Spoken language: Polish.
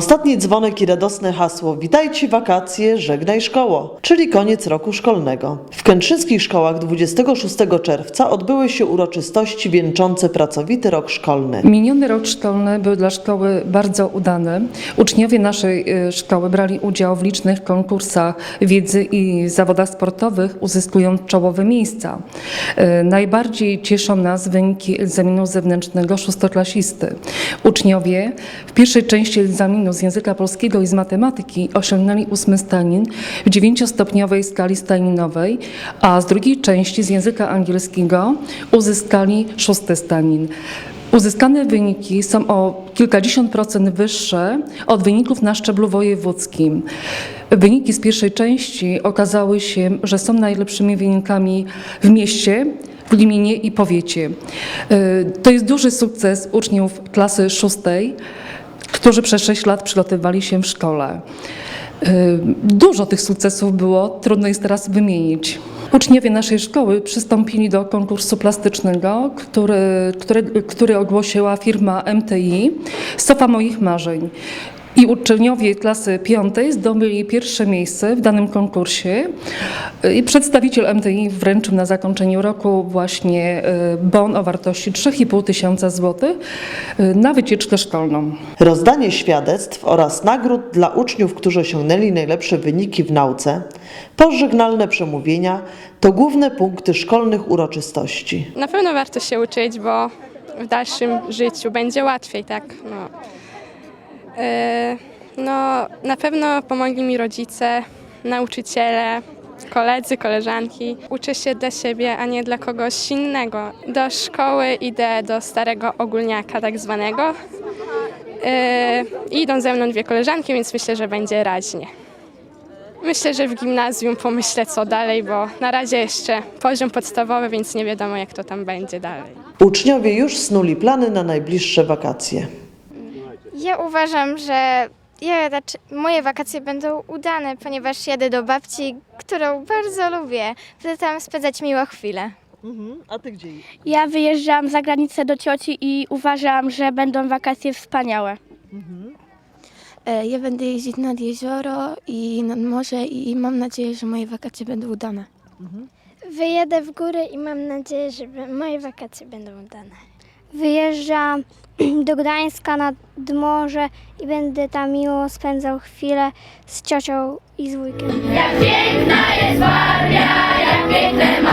Ostatni dzwonek i radosne hasło Witajcie wakacje, żegnaj szkoło, czyli koniec roku szkolnego. W kętrzynskich szkołach 26 czerwca odbyły się uroczystości wieńczące pracowity rok szkolny. Miniony rok szkolny był dla szkoły bardzo udany. Uczniowie naszej y, szkoły brali udział w licznych konkursach wiedzy i zawodach sportowych, uzyskując czołowe miejsca. Y, Najbardziej cieszą nas wyniki egzaminu zewnętrznego szóstoklasisty. Uczniowie w pierwszej części egzaminu z języka polskiego i z matematyki osiągnęli ósmy stanin w dziewięciostopniowej skali stalinowej, a z drugiej części z języka angielskiego uzyskali szósty stanin. Uzyskane wyniki są o kilkadziesiąt procent wyższe od wyników na szczeblu wojewódzkim. Wyniki z pierwszej części okazały się, że są najlepszymi wynikami w mieście, w gminie i powiecie. Y, To jest duży sukces uczniów klasy szóstej, którzy przez 6 lat przygotowywali się w szkole. Y, Dużo tych sukcesów było, trudno jest teraz wymienić. Uczniowie naszej szkoły przystąpili do konkursu plastycznego, który, który, który ogłosiła firma MTI Sofa moich marzeń. I uczniowie klasy piątej zdobyli pierwsze miejsce w danym konkursie. I przedstawiciel MTI wręczył na zakończeniu roku właśnie y, bon o wartości 3,5 tysiąca złotych y, na wycieczkę szkolną. Rozdanie świadectw oraz nagród dla uczniów, którzy osiągnęli najlepsze wyniki w nauce, pożegnalne przemówienia to główne punkty szkolnych uroczystości. Na pewno warto się uczyć, bo w dalszym życiu będzie łatwiej, tak? No, no na pewno pomogli mi rodzice, nauczyciele, koledzy, koleżanki. Uczę się dla siebie, a nie dla kogoś innego. Do szkoły idę do starego ogólniaka tak zwanego. Yy, idą ze mną dwie koleżanki, więc myślę, że będzie raźnie. Myślę, że w gimnazjum pomyślę co dalej, bo na razie jeszcze poziom podstawowy, więc nie wiadomo jak to tam będzie dalej. Uczniowie już snuli plany na najbliższe wakacje. Ja uważam, że ja, raczej- moje wakacje będą udane, ponieważ jadę do babci, którą bardzo lubię. Chcę tam spędzać miłe chwile. A ty gdzie? Ja wyjeżdżam za granicę do cioci i uważam, że będą wakacje wspaniałe. E, Ja będę jeździć nad jezioro i nad morze i mam nadzieję, że moje wakacje będą udane. Wyjedę w góry i mam nadzieję, że moje wakacje będą udane. Wyjeżdżam do Gdańska nad morze i będę tam miło spędzał chwilę z ciocią i z wujkiem. Jak piękna jest jak piękne Mazury,